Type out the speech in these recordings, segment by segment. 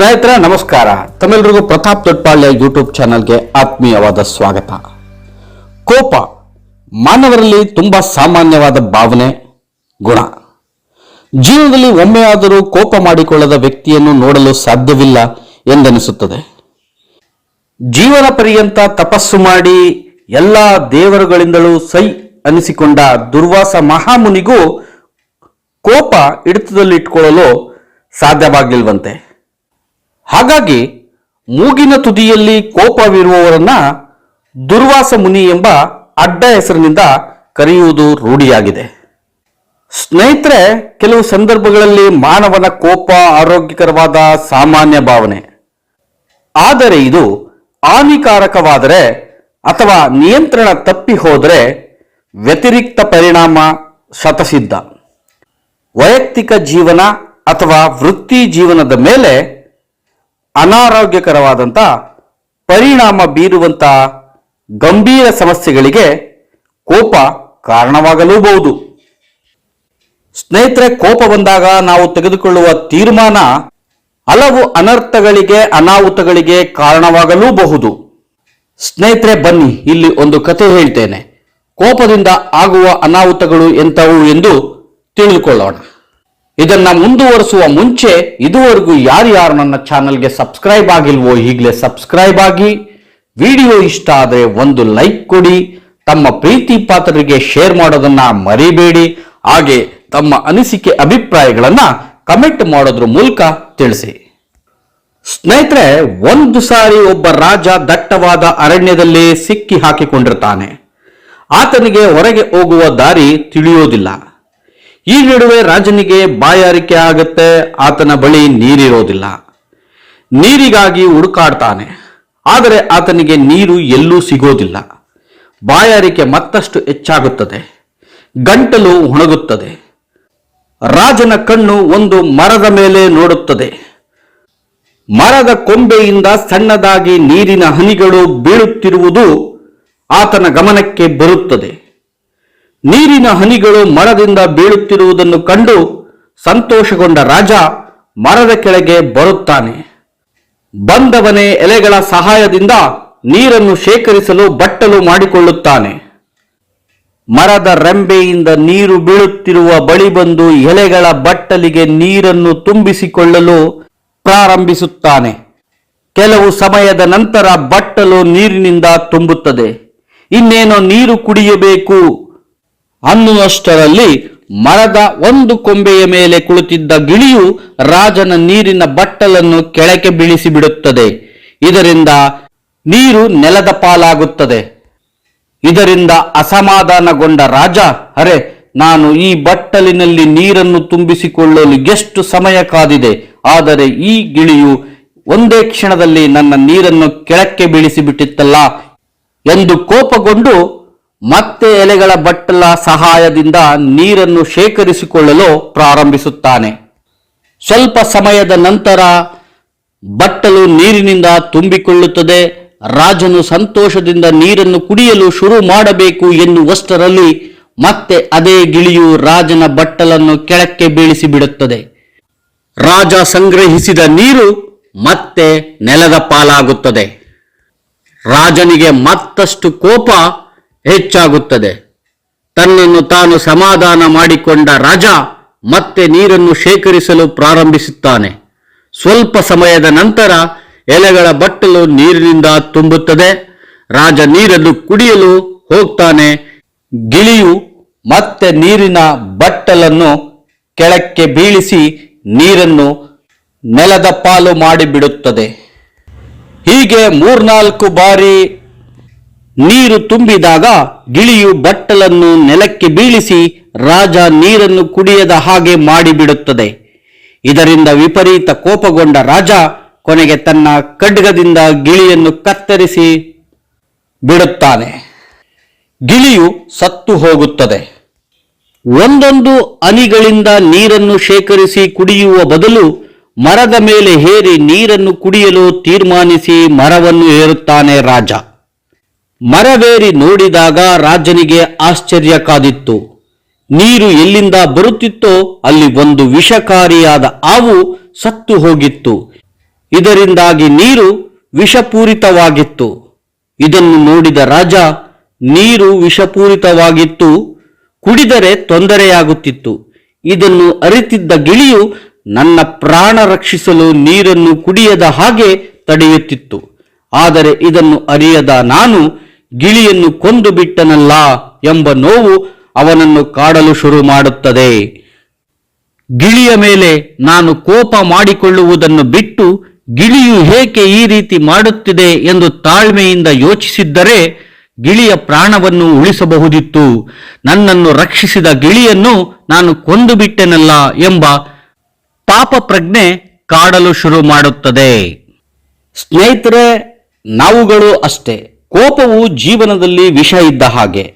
ಸ್ನೇಹಿತರೆ, ನಮಸ್ಕಾರ. ತಮ್ಮೆಲ್ಲರಿಗೂ ಪ್ರತಾಪ್ ದೊಡ್ಪಾಳ್ಯ ಯೂಟ್ಯೂಬ್ ಚಾನಲ್ಗೆ ಆತ್ಮೀಯವಾದ ಸ್ವಾಗತ. ಕೋಪ ಮಾನವರಲ್ಲಿ ತುಂಬ ಸಾಮಾನ್ಯವಾದ ಭಾವನೆ, ಗುಣ. ಜೀವನದಲ್ಲಿ ಒಮ್ಮೆಯಾದರೂ ಕೋಪ ಮಾಡಿಕೊಳ್ಳದ ವ್ಯಕ್ತಿಯನ್ನು ನೋಡಲು ಸಾಧ್ಯವಿಲ್ಲ ಎಂದೆನಿಸುತ್ತದೆ. ಜೀವನ ಪರ್ಯಂತ ತಪಸ್ಸು ಮಾಡಿ ಎಲ್ಲ ದೇವರುಗಳಿಂದಲೂ ಸೈ ಅನಿಸಿಕೊಂಡ ದುರ್ವಾಸ ಮಹಾಮುನಿಗೂ ಕೋಪ ಹಿಡಿತದಲ್ಲಿಟ್ಕೊಳ್ಳಲು ಸಾಧ್ಯವಾಗಿಲ್ವಂತೆ. ಹಾಗಾಗಿ ಮೂಗಿನ ತುದಿಯಲ್ಲಿ ಕೋಪವಿರುವವರನ್ನ ದುರ್ವಾಸ ಮುನಿ ಎಂಬ ಅಡ್ಡ ಹೆಸರಿನಿಂದ ಕರೆಯುವುದು ರೂಢಿಯಾಗಿದೆ. ಸ್ನೇಹಿತರೆ, ಕೆಲವು ಸಂದರ್ಭಗಳಲ್ಲಿ ಮಾನವನ ಕೋಪ ಆರೋಗ್ಯಕರವಾದ ಸಾಮಾನ್ಯ ಭಾವನೆ. ಆದರೆ ಇದು ಹಾನಿಕಾರಕವಾದರೆ ಅಥವಾ ನಿಯಂತ್ರಣ ತಪ್ಪಿ ಹೋದರೆ ವ್ಯತಿರಿಕ್ತ ಪರಿಣಾಮ ಶತಸಿದ್ಧ. ವೈಯಕ್ತಿಕ ಜೀವನ ಅಥವಾ ವೃತ್ತಿ ಜೀವನದ ಮೇಲೆ ಅನಾರೋಗ್ಯಕರವಾದಂಥ ಪರಿಣಾಮ ಬೀರುವಂಥ ಗಂಭೀರ ಸಮಸ್ಯೆಗಳಿಗೆ ಕೋಪ ಕಾರಣವಾಗಲೂಬಹುದು. ಸ್ನೇಹಿತರೆ, ಕೋಪ ಬಂದಾಗ ನಾವು ತೆಗೆದುಕೊಳ್ಳುವ ತೀರ್ಮಾನ ಹಲವು ಅನರ್ಥಗಳಿಗೆ, ಅನಾಹುತಗಳಿಗೆ ಕಾರಣವಾಗಲೂಬಹುದು. ಸ್ನೇಹಿತರೆ, ಬನ್ನಿ, ಇಲ್ಲಿ ಒಂದು ಕಥೆ ಹೇಳ್ತೇನೆ. ಕೋಪದಿಂದ ಆಗುವ ಅನಾಹುತಗಳು ಎಂಥವು ಎಂದು ತಿಳಿದುಕೊಳ್ಳೋಣ. ಇದನ್ನ ಮುಂದುವರಿಸುವ ಮುಂಚೆ ಇದುವರೆಗೂ ಯಾರ್ಯಾರು ನನ್ನ ಚಾನಲ್ಗೆ ಸಬ್ಸ್ಕ್ರೈಬ್ ಆಗಿಲ್ವೋ ಈಗಲೇ ಸಬ್ಸ್ಕ್ರೈಬ್ ಆಗಿ. ವಿಡಿಯೋ ಇಷ್ಟ ಆದರೆ ಒಂದು ಲೈಕ್ ಕೊಡಿ. ತಮ್ಮ ಪ್ರೀತಿ ಪಾತ್ರರಿಗೆ ಶೇರ್ ಮಾಡೋದನ್ನ ಮರಿಬೇಡಿ. ಹಾಗೆ ತಮ್ಮ ಅನಿಸಿಕೆ ಅಭಿಪ್ರಾಯಗಳನ್ನ ಕಮೆಂಟ್ ಮಾಡೋದ್ರ ಮೂಲಕ ತಿಳಿಸಿ. ಸ್ನೇಹಿತರೆ, ಒಂದು ಸಾರಿ ಒಬ್ಬ ರಾಜ ದಟ್ಟವಾದ ಅರಣ್ಯದಲ್ಲಿ ಸಿಕ್ಕಿ ಹಾಕಿಕೊಂಡಿರ್ತಾನೆ. ಆತನಿಗೆ ಹೊರಗೆ ಹೋಗುವ ದಾರಿ ತಿಳಿಯೋದಿಲ್ಲ. ಈ ನಡುವೆ ರಾಜನಿಗೆ ಬಾಯಾರಿಕೆ ಆಗುತ್ತೆ, ಆತನ ಬಳಿ ನೀರಿರೋದಿಲ್ಲ. ನೀರಿಗಾಗಿ ಹುಡುಕಾಡ್ತಾನೆ. ಆದರೆ ಆತನಿಗೆ ನೀರು ಎಲ್ಲೂ ಸಿಗೋದಿಲ್ಲ. ಬಾಯಾರಿಕೆ ಮತ್ತಷ್ಟು ಹೆಚ್ಚಾಗುತ್ತದೆ. ಗಂಟಲು ಒಣಗುತ್ತದೆ. ರಾಜನ ಕಣ್ಣು ಒಂದು ಮರದ ಮೇಲೆ ನೋಡುತ್ತದೆ. ಮರದ ಕೊಂಬೆಯಿಂದ ಸಣ್ಣದಾಗಿ ನೀರಿನ ಹನಿಗಳು ಬೀಳುತ್ತಿರುವುದು ಆತನ ಗಮನಕ್ಕೆ ಬರುತ್ತದೆ. ನೀರಿನ ಹನಿಗಳು ಮರದಿಂದ ಬೀಳುತ್ತಿರುವುದನ್ನು ಕಂಡು ಸಂತೋಷಗೊಂಡ ರಾಜ ಮರದ ಕೆಳಗೆ ಬರುತ್ತಾನೆ. ಬಂದವನೇ ಎಲೆಗಳ ಸಹಾಯದಿಂದ ನೀರನ್ನು ಶೇಖರಿಸಲು ಬಟ್ಟಲು ಮಾಡಿಕೊಳ್ಳುತ್ತಾನೆ. ಮರದ ರೆಂಬೆಯಿಂದ ನೀರು ಬೀಳುತ್ತಿರುವ ಬಳಿ ಬಂದು ಎಲೆಗಳ ಬಟ್ಟಲಿಗೆ ನೀರನ್ನು ತುಂಬಿಸಿಕೊಳ್ಳಲು ಪ್ರಾರಂಭಿಸುತ್ತಾನೆ. ಕೆಲವು ಸಮಯದ ನಂತರ ಬಟ್ಟಲು ನೀರಿನಿಂದ ತುಂಬುತ್ತದೆ. ಇನ್ನೇನೋ ನೀರು ಕುಡಿಯಬೇಕು? ಅನ್ನುವಷ್ಟರಲ್ಲಿ ಮರದ ಒಂದು ಕೊಂಬೆಯ ಮೇಲೆ ಕುಳಿತಿದ್ದ ಗಿಳಿಯು ರಾಜನ ನೀರಿನ ಬಟ್ಟಲನ್ನು ಕೆಳಕ್ಕೆ ಬೀಳಿಸಿ ಬಿಡುತ್ತದೆ ಇದರಿಂದ ನೀರು ನೆಲದ ಪಾಲಾಗುತ್ತದೆ. ಇದರಿಂದ ಅಸಮಾಧಾನಗೊಂಡ ರಾಜ, ಅರೆ, ನಾನು ಈ ಬಟ್ಟಲಿನಲ್ಲಿ ನೀರನ್ನು ತುಂಬಿಸಿಕೊಳ್ಳಲು ಎಷ್ಟು ಸಮಯ ಕಾದಿದೆ. ಆದರೆ ಈ ಗಿಳಿಯು ಒಂದೇ ಕ್ಷಣದಲ್ಲಿ ನನ್ನ ನೀರನ್ನು ಕೆಳಕ್ಕೆ ಬೀಳಿಸಿಬಿಟ್ಟಿತ್ತಲ್ಲ? ಎಂದು ಕೋಪಗೊಂಡು ಮತ್ತೆ ಎಲೆಗಳ ಬಟ್ಟಲ ಸಹಾಯದಿಂದ ನೀರನ್ನು ಶೇಖರಿಸಿಕೊಳ್ಳಲು ಪ್ರಾರಂಭಿಸುತ್ತಾನೆ. ಸ್ವಲ್ಪ ಸಮಯದ ನಂತರ ಬಟ್ಟಲು ನೀರಿನಿಂದ ತುಂಬಿಕೊಳ್ಳುತ್ತದೆ. ರಾಜನು ಸಂತೋಷದಿಂದ ನೀರನ್ನು ಕುಡಿಯಲು ಶುರು ಮಾಡಬೇಕು ಎನ್ನುವಷ್ಟರಲ್ಲಿ ಮತ್ತೆ ಅದೇ ಗಿಳಿಯು ರಾಜನ ಬಟ್ಟಲನ್ನು ಕೆಳಕ್ಕೆ ಬೀಳಿಸಿ ಬಿಡುತ್ತದೆ ರಾಜ ಸಂಗ್ರಹಿಸಿದ ನೀರು ಮತ್ತೆ ನೆಲದ ಪಾಲಾಗುತ್ತದೆ. ರಾಜನಿಗೆ ಮತ್ತಷ್ಟು ಕೋಪ ಹೆಚ್ಚಾಗುತ್ತದೆ. ತನ್ನನ್ನು ತಾನು ಸಮಾಧಾನ ಮಾಡಿಕೊಂಡ ರಾಜ ಮತ್ತೆ ನೀರನ್ನು ಶೇಖರಿಸಲು ಪ್ರಾರಂಭಿಸುತ್ತಾನೆ. ಸ್ವಲ್ಪ ಸಮಯದ ನಂತರ ಎಲೆಗಳ ಬಟ್ಟಲು ನೀರಿನಿಂದ ತುಂಬುತ್ತದೆ. ರಾಜ ನೀರನ್ನು ಕುಡಿಯಲು ಹೋಗ್ತಾನೆ. ಗಿಳಿಯು ಮತ್ತೆ ನೀರಿನ ಬಟ್ಟಲನ್ನು ಕೆಳಕ್ಕೆ ಬೀಳಿಸಿ ನೀರನ್ನು ನೆಲದ ಪಾಲು ಮಾಡಿಬಿಡುತ್ತದೆ. ಹೀಗೆ ಮೂರ್ನಾಲ್ಕು ಬಾರಿ ನೀರು ತುಂಬಿದಾಗ ಗಿಳಿಯು ಬಟ್ಟಲನ್ನು ನೆಲಕ್ಕೆ ಬೀಳಿಸಿ ರಾಜ ನೀರನ್ನು ಕುಡಿಯದ ಹಾಗೆ ಮಾಡಿಬಿಡುತ್ತದೆ. ಇದರಿಂದ ವಿಪರೀತ ಕೋಪಗೊಂಡ ರಾಜ ಕೊನೆಗೆ ತನ್ನ ಖಡ್ಗದಿಂದ ಗಿಳಿಯನ್ನು ಕತ್ತರಿಸಿ ಬಿಡುತ್ತಾನೆ. ಗಿಳಿಯು ಸತ್ತು ಹೋಗುತ್ತದೆ. ಒಂದೊಂದು ಅನಿಗಳಿಂದ ನೀರನ್ನು ಶೇಖರಿಸಿ ಕುಡಿಯುವ ಬದಲು ಮರದ ಮೇಲೆ ಹೇರಿ ನೀರನ್ನು ಕುಡಿಯಲು ತೀರ್ಮಾನಿಸಿ ಮರವನ್ನು ಏರುತ್ತಾನೆ ರಾಜ. ಮರವೇರಿ ನೋಡಿದಾಗ ರಾಜನಿಗೆ ಆಶ್ಚರ್ಯ ಕಾದಿತ್ತು. ನೀರು ಎಲ್ಲಿಂದ ಬರುತ್ತಿತ್ತೋ ಅಲ್ಲಿ ಒಂದು ವಿಷಕಾರಿಯಾದ ಹಾವು ಸತ್ತು ಹೋಗಿತ್ತು. ಇದರಿಂದಾಗಿ ನೀರು ವಿಷಪೂರಿತವಾಗಿತ್ತು. ಇದನ್ನು ನೋಡಿದ ರಾಜ, ನೀರು ವಿಷಪೂರಿತವಾಗಿತ್ತು. ಕುಡಿದರೆ ತೊಂದರೆಯಾಗುತ್ತಿತ್ತು. ಇದನ್ನು ಅರಿತಿದ್ದ ಗಿಳಿಯು ನನ್ನ ಪ್ರಾಣ ರಕ್ಷಿಸಲು ನೀರನ್ನು ಕುಡಿಯದ ಹಾಗೆ ತಡೆಯುತ್ತಿತ್ತು. ಆದರೆ ಇದನ್ನು ಅರಿಯದ ನಾನು ಗಿಳಿಯನ್ನು ಕೊಂದು ಬಿಟ್ಟನಲ್ಲ ಎಂಬ ನೋವು ಅವನನ್ನು ಕಾಡಲು ಶುರು ಮಾಡುತ್ತದೆ. ಗಿಳಿಯ ಮೇಲೆ ನಾನು ಕೋಪ ಮಾಡಿಕೊಳ್ಳುವುದನ್ನು ಬಿಟ್ಟು ಗಿಳಿಯು ಏಕೆ ಈ ರೀತಿ ಮಾಡುತ್ತಿದೆ ಎಂದು ತಾಳ್ಮೆಯಿಂದ ಯೋಚಿಸಿದ್ದರೆ ಗಿಳಿಯ ಪ್ರಾಣವನ್ನು ಉಳಿಸಬಹುದಿತ್ತು. ನನ್ನನ್ನು ರಕ್ಷಿಸಿದ ಗಿಳಿಯನ್ನು ನಾನು ಕೊಂದು ಬಿಟ್ಟೆನಲ್ಲ ಎಂಬ ಪಾಪ ಪ್ರಜ್ಞೆ ಕಾಡಲು ಶುರು ಮಾಡುತ್ತದೆ. ಸ್ನೇಹಿತರೆ, ನಾವುಗಳು ಅಷ್ಟೇ. ಕೋಪವು ಜೀವನದಲ್ಲಿ ವಿಷ ಇದ್ದ ಹಾಗೆ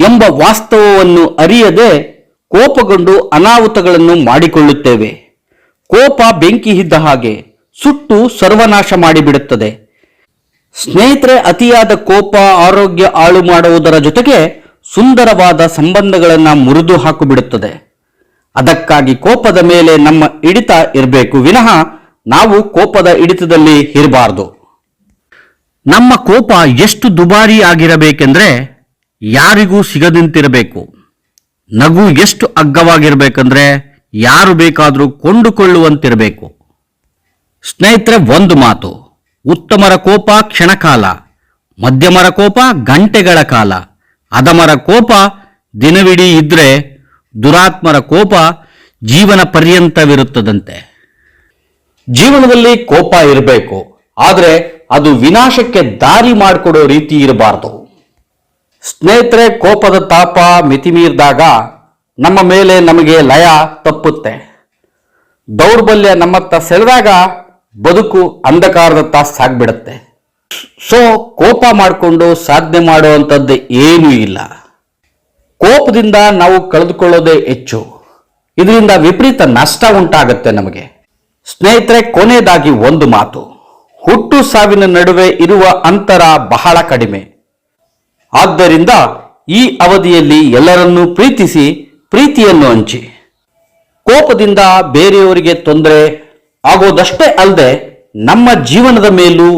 ಎಂಬ ವಾಸ್ತವವನ್ನು ಅರಿಯದೆ ಕೋಪಗೊಂಡು ಅನಾಹುತಗಳನ್ನು ಮಾಡಿಕೊಳ್ಳುತ್ತೇವೆ. ಕೋಪ ಬೆಂಕಿ ಇದ್ದ ಹಾಗೆ ಸುಟ್ಟು ಸರ್ವನಾಶ ಮಾಡಿಬಿಡುತ್ತದೆ. ಸ್ನೇಹಿತರೆ, ಅತಿಯಾದ ಕೋಪ ಆರೋಗ್ಯ ಹಾಳು ಮಾಡುವುದರ ಜೊತೆಗೆ ಸುಂದರವಾದ ಸಂಬಂಧಗಳನ್ನು ಮುರಿದು ಹಾಕಿಬಿಡುತ್ತದೆ. ಅದಕ್ಕಾಗಿ ಕೋಪದ ಮೇಲೆ ನಮ್ಮ ಹಿಡಿತ ಇರಬೇಕು. ವಿನಃ ನಾವು ಕೋಪದ ಹಿಡಿತದಲ್ಲಿ ಇರಬಾರ್ದು. ನಮ್ಮ ಕೋಪ ಎಷ್ಟು ದುಬಾರಿ ಆಗಿರಬೇಕೆಂದ್ರೆ ಯಾರಿಗೂ ಸಿಗದಂತಿರಬೇಕು. ನಗು ಎಷ್ಟು ಅಗ್ಗವಾಗಿರಬೇಕಂದ್ರೆ ಯಾರು ಬೇಕಾದರೂ ಕೊಂಡುಕೊಳ್ಳುವಂತಿರಬೇಕು. ಸ್ನೇಹಿತರೆ, ಒಂದು ಮಾತು. ಉತ್ತಮರ ಕೋಪ ಕ್ಷಣಕಾಲ, ಮಧ್ಯಮರ ಕೋಪ ಗಂಟೆಗಳ ಕಾಲ. ಅದಮರ ಕೋಪ ದಿನವಿಡೀ ಇದ್ರೆ ದುರಾತ್ಮರ ಕೋಪ ಜೀವನ ಪರ್ಯಂತವಿರುತ್ತದಂತೆ. ಜೀವನದಲ್ಲಿ ಕೋಪ ಇರಬೇಕು. ಆದರೆ ವಿನಾಶಕ್ಕೆ ದಾರಿ ಮಾಡಿಕೊಡೋ ರೀತಿ ಇರಬಾರ್ದು. ಸ್ನೇಹಿತರೆ, ಕೋಪದ ತಾಪ ಮಿತಿಮೀರಿದಾಗ ನಮ್ಮ ಮೇಲೆ ನಮಗೆ ಲಯ ತಪ್ಪುತ್ತೆ. ದೌರ್ಬಲ್ಯ ನಮ್ಮತ್ತ ಸೆಳೆದಾಗ ಬದುಕು ಅಂಧಕಾರದತ್ತ ಸಾಗ್ಬಿಡುತ್ತೆ. ಸೊ, ಕೋಪ ಮಾಡಿಕೊಂಡು ಸಾಧನೆ ಮಾಡುವಂಥದ್ದು ಏನೂ ಇಲ್ಲ. ಕೋಪದಿಂದ ನಾವು ಕಳೆದುಕೊಳ್ಳೋದೇ ಹೆಚ್ಚು. ಇದರಿಂದ ವಿಪರೀತ ನಷ್ಟ ಉಂಟಾಗುತ್ತೆ ನಮಗೆ. ಸ್ನೇಹಿತರೆ, ಕೊನೆಯದಾಗಿ ಒಂದು ಮಾತು. ಹುಟ್ಟು ಸಾವಿನ ನಡುವೆ ಇರುವ ಅಂತರ ಬಹಳ ಕಡಿಮೆ. ಆದ್ದರಿಂದ ಈ ಅವಧಿಯಲ್ಲಿ ಎಲ್ಲರನ್ನೂ ಪ್ರೀತಿಸಿ ಪ್ರೀತಿಯನ್ನು ಹಂಚಿ. ಕೋಪದಿಂದ ಬೇರೆಯವರಿಗೆ ತೊಂದರೆ ಆಗೋದಷ್ಟೇ ಅಲ್ಲದೆ ನಮ್ಮ ಜೀವನದ ಮೇಲೂ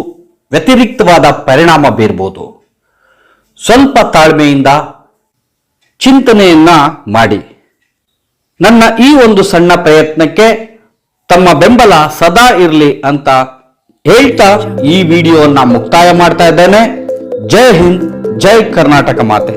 ವ್ಯತಿರಿಕ್ತವಾದ ಪರಿಣಾಮ ಬೀರ್ಬೋದು. ಸ್ವಲ್ಪ ತಾಳ್ಮೆಯಿಂದ ಚಿಂತನೆಯನ್ನ ಮಾಡಿ. ನನ್ನ ಈ ಒಂದು ಸಣ್ಣ ಪ್ರಯತ್ನಕ್ಕೆ ತಮ್ಮ ಬೆಂಬಲ ಸದಾ ಇರಲಿ ಅಂತ ಹೇಳ್ತಾ ಈ ವಿಡಿಯೋವನ್ನು ಮುಕ್ತಾಯ ಮಾಡ್ತಾ ಇದ್ದೇನೆ. ಜೈ ಹಿಂದ್ ಜೈ ಕರ್ನಾಟಕ ಮಾತೆ.